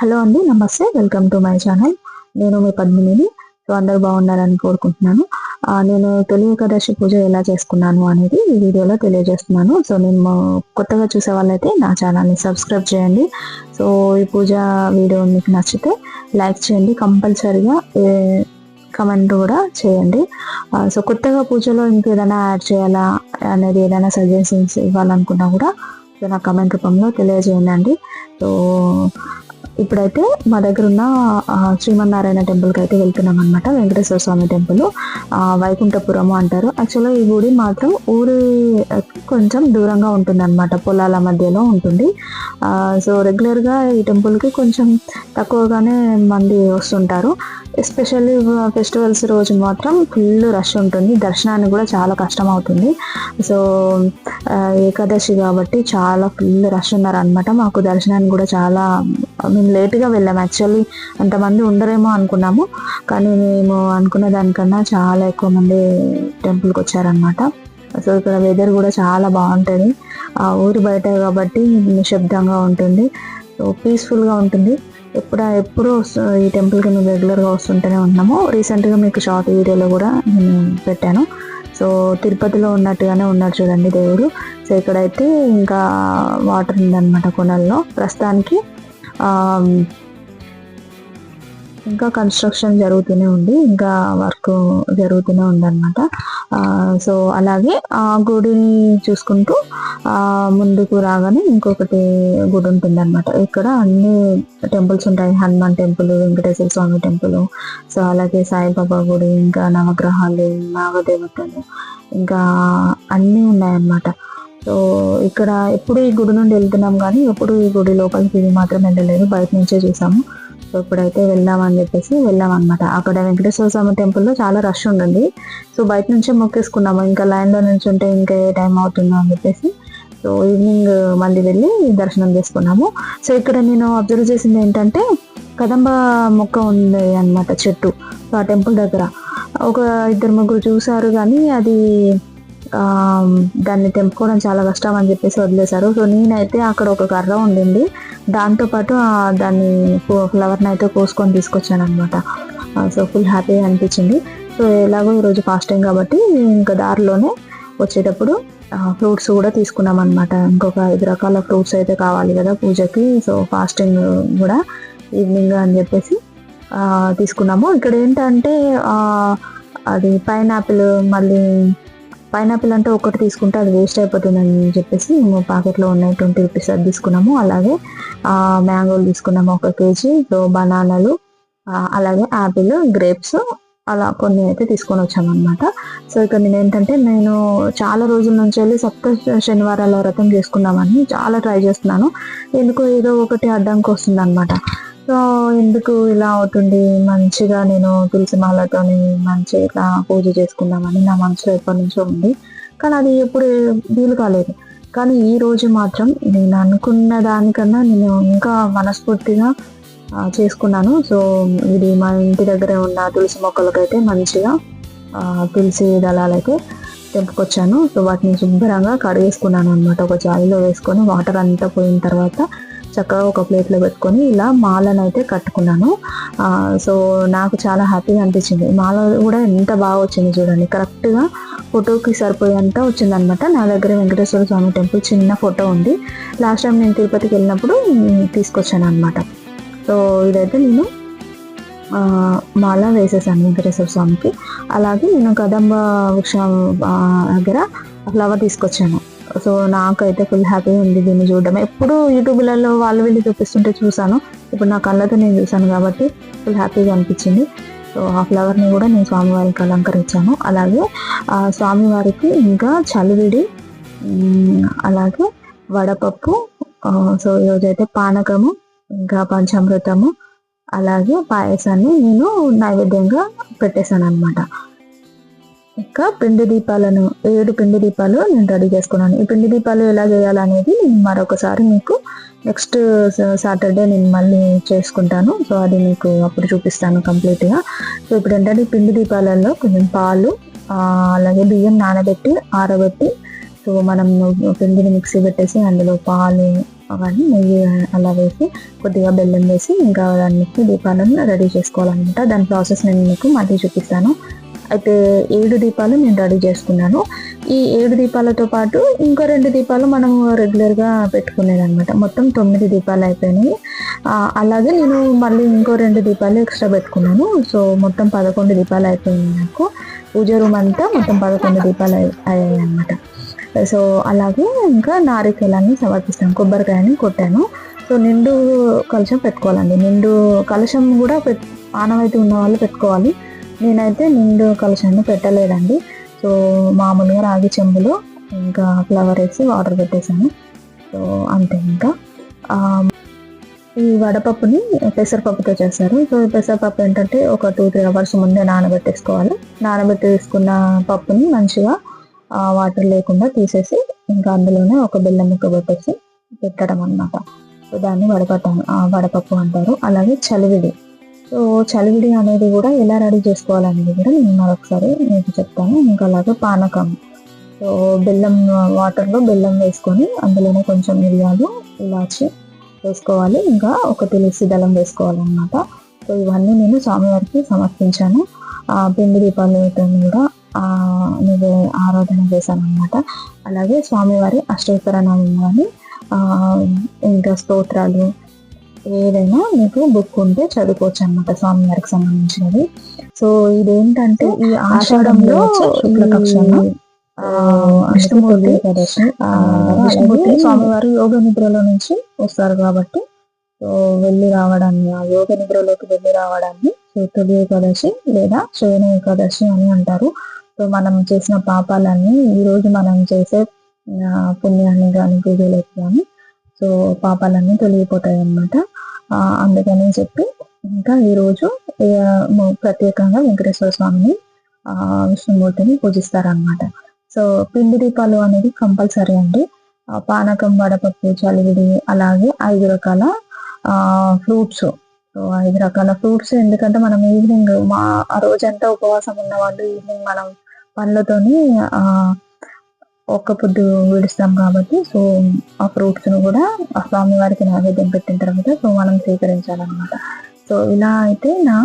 Hello అండి నమస్తే welcome to my channel. నేను మీ పద్మినిని సో అందరు బాగుండాలని కోరుకుంటున్నాను. నేను తొలి ఏకాదశి పూజ ఎలా చేసుకున్నాను అనేది ఈ వీడియోలో తెలియజేస్తున్నాను. సో నేను కొత్తగా చూసే వాళ్ళైతే నా ఛానల్ని సబ్స్క్రైబ్ చేయండి. సో ఈ పూజ వీడియో మీకు నచ్చితే లైక్ చేయండి కంపల్సరిగా కమెంట్ కూడా చేయండి. సో కొత్తగా పూజలో ఇంకేదైనా యాడ్ చేయాలా అనేది ఏదైనా సజెషన్స్ ఇవ్వాలనుకున్నా కూడా సో నా కమెంట్ రూపంలో తెలియజేయండి. సో ఇప్పుడైతే మా దగ్గర ఉన్న శ్రీమన్నారాయణ టెంపుల్కి అయితే వెళ్తున్నాం అనమాట వెంకటేశ్వర స్వామి టెంపుల్. వైకుంఠపురము అంటారు. యాక్చువల్గా ఈ గుడి మాత్రం ఊరి కొంచెం దూరంగా ఉంటుంది అనమాట పొలాల మధ్యలో ఉంటుంది. సో రెగ్యులర్గా ఈ టెంపుల్కి కొంచెం తక్కువగానే మంది వస్తుంటారు. ఎస్పెషల్లీ ఫెస్టివల్స్ రోజు మాత్రం ఫుల్ రష్ ఉంటుంది. దర్శనానికి కూడా చాలా కష్టం అవుతుంది. సో ఏకాదశి కాబట్టి చాలా ఫుల్ రష్ ఉన్నారనమాట మాకు దర్శనానికి కూడా చాలా మేము లేట్గా వెళ్ళాము యాక్చువల్లీ అంతమంది ఉండరేమో అనుకున్నాము. కానీ మేము అనుకున్న దానికన్నా చాలా ఎక్కువ మంది టెంపుల్కి వచ్చారనమాట సో ఇక్కడ వెదర్ కూడా చాలా బాగుంటుంది. ఆ ఊరి బయట కాబట్టి నిశ్శబ్దంగా ఉంటుంది. సో పీస్ఫుల్గా ఉంటుంది. ఎప్పుడు ఎప్పుడు ఈ టెంపుల్కి మేము రెగ్యులర్గా వస్తుంటూనే ఉన్నాము రీసెంట్గా మీకు షార్ట్ వీడియోలో కూడా నేను పెట్టాను. సో తిరుపతిలో ఉన్నట్టుగానే ఉన్నాడు చూడండి దేవుడు. సో ఇక్కడైతే ఇంకా వాటర్ ఉందన్నమాట కొనల్లో ప్రస్తుతానికి ఇంకా కన్స్ట్రక్షన్ జరుగుతూనే ఉంది ఇంకా వర్క్ జరుగుతూనే ఉందన్నమాట. సో అలాగే ఆ గుడిని చూసుకుంటూ ముందుకు రాగానే ఇంకొకటి గుడి ఉంటుందన్నమాట. ఇక్కడ అన్ని టెంపుల్స్ ఉంటాయి. Hanuman temple Venkateswara Swamy temple so అలాగే సాయిబాబా గుడి ఇంకా నవగ్రహాలు నాగదేవతలు ఇంకా అన్నీ ఉన్నాయన్నమాట. సో ఇక్కడ ఎప్పుడు ఈ గుడి నుండి వెళ్తున్నాం కానీ ఎప్పుడు ఈ గుడి లోపలికి ఇది మాత్రం వెళ్ళలేదు. బయట నుంచే చూసాము. సో ఇప్పుడైతే వెళ్దామని చెప్పేసి వెళ్ళాం అనమాట అక్కడ వెంకటేశ్వర స్వామి టెంపుల్లో చాలా రష్ ఉండండి సో బయట నుంచే మొక్కేసుకున్నాము. ఇంకా లైన్లో నుంచి ఉంటే ఇంకా ఏ టైం అవుతుందో అని చెప్పేసి. సో ఈవినింగ్ మళ్ళీ వెళ్ళి దర్శనం చేసుకున్నాము. సో ఇక్కడ నేను అబ్జర్వ్ చేసింది ఏంటంటే కదంబ మొక్క ఉంది అన్నమాట చెట్టు. సో ఆ టెంపుల్ దగ్గర. ఒక ఇద్దరు ముగ్గురు చూసారు కానీ అది దాన్ని తెంపుకోవడం చాలా కష్టం అని చెప్పేసి వదిలేశారు. సో నేనైతే అక్కడ ఒక కర్ర ఉండింది. దాంతో పాటు దాన్ని ఫ్లవర్ని అయితే కోసుకొని తీసుకొచ్చాను అనమాట సో ఫుల్ హ్యాపీగా అనిపించింది. సో ఎలాగో ఈరోజు ఫాస్టింగ్ కాబట్టి ఇంకా దారిలోనే వచ్చేటప్పుడు ఫ్రూట్స్ కూడా తీసుకున్నాం అనమాట ఇంకొక ఐదు రకాల ఫ్రూట్స్ అయితే కావాలి కదా పూజకి. సో ఫాస్టింగ్ కూడా ఈవినింగ్ అని చెప్పేసి తీసుకున్నాము. ఇక్కడ ఏంటంటే అది పైనాపిల్ మళ్ళీ పైనాపిల్ అంటే ఒకటి తీసుకుంటే అది వేస్ట్ అయిపోతుందని చెప్పేసి మేము పాకెట్లో ఉన్నాయి ట్వంటీ రూపీస్ అది తీసుకున్నాము. అలాగే మ్యాంగోలు తీసుకున్నాము ఒక కేజీ సో బనానాలు అలాగే యాపిల్ గ్రేప్స్ అలా కొన్ని అయితే తీసుకొని వచ్చామన్నమాట. సో ఇక్కడ నేను ఏంటంటే నేను చాలా రోజుల నుంచి వెళ్ళి సప్త శనివారాల వ్రతం చేసుకుందామని చాలా ట్రై చేస్తున్నాను. ఎందుకో ఏదో ఒకటి అడ్డంకి వస్తుంది అనమాట సో ఎందుకు ఇలా అవుతుంది? మంచిగా నేను తులసి మాలతోని మంచి ఇట్లా పూజ చేసుకుందామని నా మనసులో ఎప్పటి నుంచో ఉంది. కానీ అది ఎప్పుడు వీలు కాలేదు. కానీ ఈ రోజు మాత్రం నేను అనుకున్న దానికన్నా నేను ఇంకా మనస్ఫూర్తిగా చేసుకున్నాను. సో ఇది మా ఇంటి దగ్గర ఉన్న తులసి మొక్కలకైతే మంచిగా తులసి దళాలైతే తెంపుకొచ్చాను. సో వాటిని శుభ్రంగా కడిగేసుకున్నాను అనమాట ఒక జాయిలో వేసుకొని వాటర్ అంతా పోయిన తర్వాత చక్కగా ఒక ప్లేట్లో పెట్టుకొని ఇలా మాలను అయితే కట్టుకున్నాను సో నాకు చాలా హ్యాపీగా అనిపించింది. మాల కూడా ఎంత బాగా వచ్చింది చూడండి. కరెక్ట్గా ఫోటోకి సరిపోయేంత వచ్చింది అనమాట నా దగ్గర వెంకటేశ్వర స్వామి టెంపుల్ చిన్న ఫోటో ఉంది. లాస్ట్ టైం నేను తిరుపతికి వెళ్ళినప్పుడు తీసుకొచ్చాను అనమాట సో ఇదైతే నేను మాల వేసేసాను వెంకటేశ్వర స్వామికి. అలాగే నేను కదంబ వృక్షం దగ్గర ఫ్లవర్ తీసుకొచ్చాను. సో నాకైతే ఫుల్ హ్యాపీగా ఉంది దీన్ని చూడడం. ఎప్పుడు యూట్యూబ్లలో వాళ్ళు వీళ్ళు చూపిస్తుంటే చూసాను ఇప్పుడు నా కళ్ళతో నేను చూశాను కాబట్టి ఫుల్ హ్యాపీగా అనిపించింది. సో ఆ ఫ్లవర్ని కూడా నేను స్వామివారికి అలంకరించాను. అలాగే స్వామివారికి ఇంకా చలివిడి అలాగే వడపప్పు సో ఈరోజైతే పానకము ఇంకా పంచామృతము అలాగే పాయసాన్ని నేను నైవేద్యంగా పెట్టేశాను అనమాట ఇంకా పిండి దీపాలను ఏడు పిండి దీపాలు నేను రెడీ చేసుకున్నాను. ఈ పిండి దీపాలు ఎలా చేయాలనేది నేను మరొకసారి మీకు నెక్స్ట్ సాటర్డే నేను మళ్ళీ చేసుకుంటాను. సో అది మీకు అప్పుడు చూపిస్తాను కంప్లీట్గా. సో ఇప్పుడు ఏంటంటే ఈ పిండి దీపాలలో కొంచెం పాలు అలాగే బియ్యం నానబెట్టి ఆరబెట్టి సో మనం పిండిని మిక్సీ పెట్టేసి అందులో పాలు అవన్నీ నెయ్యి అలా వేసి కొద్దిగా బెల్లం వేసి ఇంకా అన్నిటిని దీపాలను రెడీ చేసుకోవాలన్నమాట. దాని ప్రాసెస్ నేను మీకు మళ్ళీ చూపిస్తాను. అయితే ఏడు దీపాలు నేను రెడీ చేసుకున్నాను. ఈ ఏడు దీపాలతో పాటు ఇంకో రెండు దీపాలు మనం రెగ్యులర్గా పెట్టుకునేదనమాట మొత్తం తొమ్మిది దీపాలు అయిపోయినాయి. అలాగే నేను మళ్ళీ ఇంకో రెండు దీపాలు ఎక్స్ట్రా పెట్టుకున్నాను. సో మొత్తం పదకొండు దీపాలు అయిపోయింది నాకు. పూజ రూమ్ అంతా మొత్తం పదకొండు దీపాలు అయ్యాయి- అయ్యాయి అనమాట సో అలాగే ఇంకా నారికేలాన్ని సమర్పిస్తాను. కొబ్బరికాయని కొట్టాను. సో నిండు కలశం పెట్టుకోవాలండి. నిండు కలశం కూడా పెట్ ఆనవాయితీ ఉన్న వాళ్ళు పెట్టుకోవాలి. నేనైతే నిండు కలశాన్ని పెట్టలేదండి. సో మామూలుగా రాగి చెంబులో ఇంకా ఫ్లవర్ వేసి వాటర్ పెట్టేశాను. సో అంతే ఇంకా. ఈ వడపప్పుని పెసరపప్పుతో చేస్తారు. సో ఈ పెసరపప్పు ఏంటంటే ఒక టూ త్రీ అవర్స్ ముందే నానబెట్టేసుకోవాలి. నానబెట్టి తీసుకున్న పప్పుని మంచిగా వాటర్ లేకుండా తీసేసి ఇంకా అందులోనే ఒక బెల్లం ముక్క పెట్టేసి పెట్టడం అన్నమాట సో దాన్ని వడపట్ట వడపప్పు అంటారు. అలాగే చలివిడి. సో చలివిడి అనేది కూడా ఎలా రెడీ చేసుకోవాలనేది కూడా నేను మరొకసారి మీకు చెప్తాను. ఇంకా అలాగే పానకం. సో బెల్లం వాటర్లో బెల్లం వేసుకొని అందులోనే కొంచెం మిరియాలు ఇలాచి వేసుకోవాలి. ఇంకా ఒక తులసి దళం వేసుకోవాలన్నమాట. సో ఇవన్నీ నేను స్వామివారికి సమర్పించాను. ఆ పిండి దీపాలతో కూడా నేను ఆరాధన చేశాను అనమాట అలాగే స్వామివారి అష్టోత్తర నామం కానీ ఇంకా స్తోత్రాలు ఏదైనా మీకు బుక్ ఉంటే చదువుకోవచ్చు అనమాట స్వామివారికి సంబంధించినది. సో ఇదేంటంటే ఈ ఆషాఢంలో శుక్లపక్షంలో ఆ, విష్ణుమూర్తి విష్ణుమూర్తి స్వామివారు యోగ నిద్రలో నుంచి వస్తారు కాబట్టి సో వెళ్ళి రావడాన్ని ఆ యోగ నిద్రలోకి వెళ్ళి రావడాన్ని సో తొలి ఏకాదశి లేదా శయన ఏకాదశి అని అంటారు. సో మనం చేసిన పాపాలన్నీ ఈ రోజు మనం చేసే పుణ్యాన్ని కానీ పూజలకు కానీ సో పాపాలన్నీ తొలగిపోతాయి అన్నమాట అందుకని చెప్పి ఇంకా ఈరోజు ప్రత్యేకంగా వెంకటేశ్వర స్వామిని విష్ణుమూర్తిని పూజిస్తారనమాట సో పిండి దీపాలు అనేది కంపల్సరీ అండి. పానకం వడపప్పు చలివిడి అలాగే ఐదు రకాల ఫ్రూట్స్. సో ఐదు రకాల ఫ్రూట్స్ ఎందుకంటే మనం ఈవినింగ్ మా ఆ రోజంతా ఉపవాసం ఉన్న వాళ్ళు ఈవినింగ్ మనం పండ్లతోని ఆ ఒక్క పొద్దు విడుస్తాం కాబట్టి సో ఆ ఫ్రూట్స్ను కూడా ఆ స్వామి వారికి నైవేద్యం పెట్టిన తర్వాత సో మనం స్వీకరించాలన్నమాట. సో ఇలా అయితే నా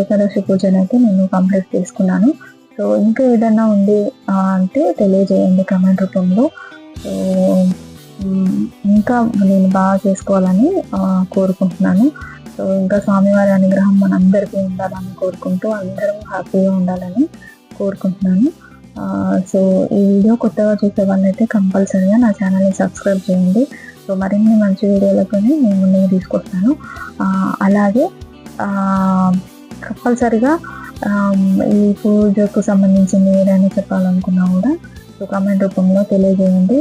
ఏకాదశి పూజను అయితే నేను కంప్లీట్ చేసుకున్నాను. సో ఇంకా ఏదైనా ఉంది అంటే తెలియజేయండి కమెంట్ రూపంలో. సో ఇంకా నేను బాగా చేసుకోవాలని కోరుకుంటున్నాను. సో ఇంకా స్వామివారి అనుగ్రహం మనందరికీ ఉండాలని కోరుకుంటూ అందరం హ్యాపీగా ఉండాలని కోరుకుంటున్నాను. సో ఈ వీడియో కొత్తగా చూసే వాళ్ళైతే కంపల్సరీగా నా ఛానల్ని సబ్స్క్రైబ్ చేయండి. సో మరిన్ని మంచి వీడియోలతోనే నేను ముందుకు తీసుకొస్తాను. అలాగే కంపల్సరిగా ఈ పూజకు సంబంధించింది ఏదైనా చెప్పాలనుకున్నా కూడా సో కమెంట్ రూపంలో తెలియజేయండి.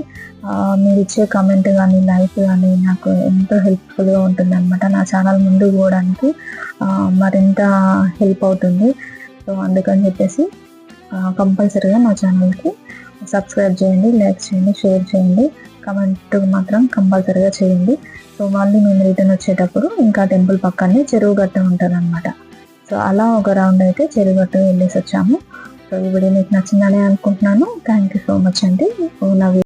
మీరు ఇచ్చే కమెంట్ కానీ లైక్ కానీ నాకు ఎంతో హెల్ప్ఫుల్గా ఉంటుంది అనమాట నా ఛానల్ ముందుకు పోవడానికి మరింత హెల్ప్ అవుతుంది. సో అందుకని చెప్పేసి కంపల్సరీగా మా ఛానల్కి సబ్స్క్రైబ్ చేయండి లైక్ చేయండి షేర్ చేయండి కమెంట్ మాత్రం కంపల్సరీగా చేయండి. సో మళ్ళీ మేము రిటర్న్ వచ్చేటప్పుడు ఇంకా టెంపుల్ పక్కనే చెరువు గట్ట ఉంటుందన్నమాట. సో అలా ఒక రౌండ్ అయితే చెరువు గట్ట వెళ్ళేసి వచ్చాము. సో ఈ వీడియో మీకు నచ్చిందని అనుకుంటున్నాను. థ్యాంక్ యూ సో మచ్ అండి. నా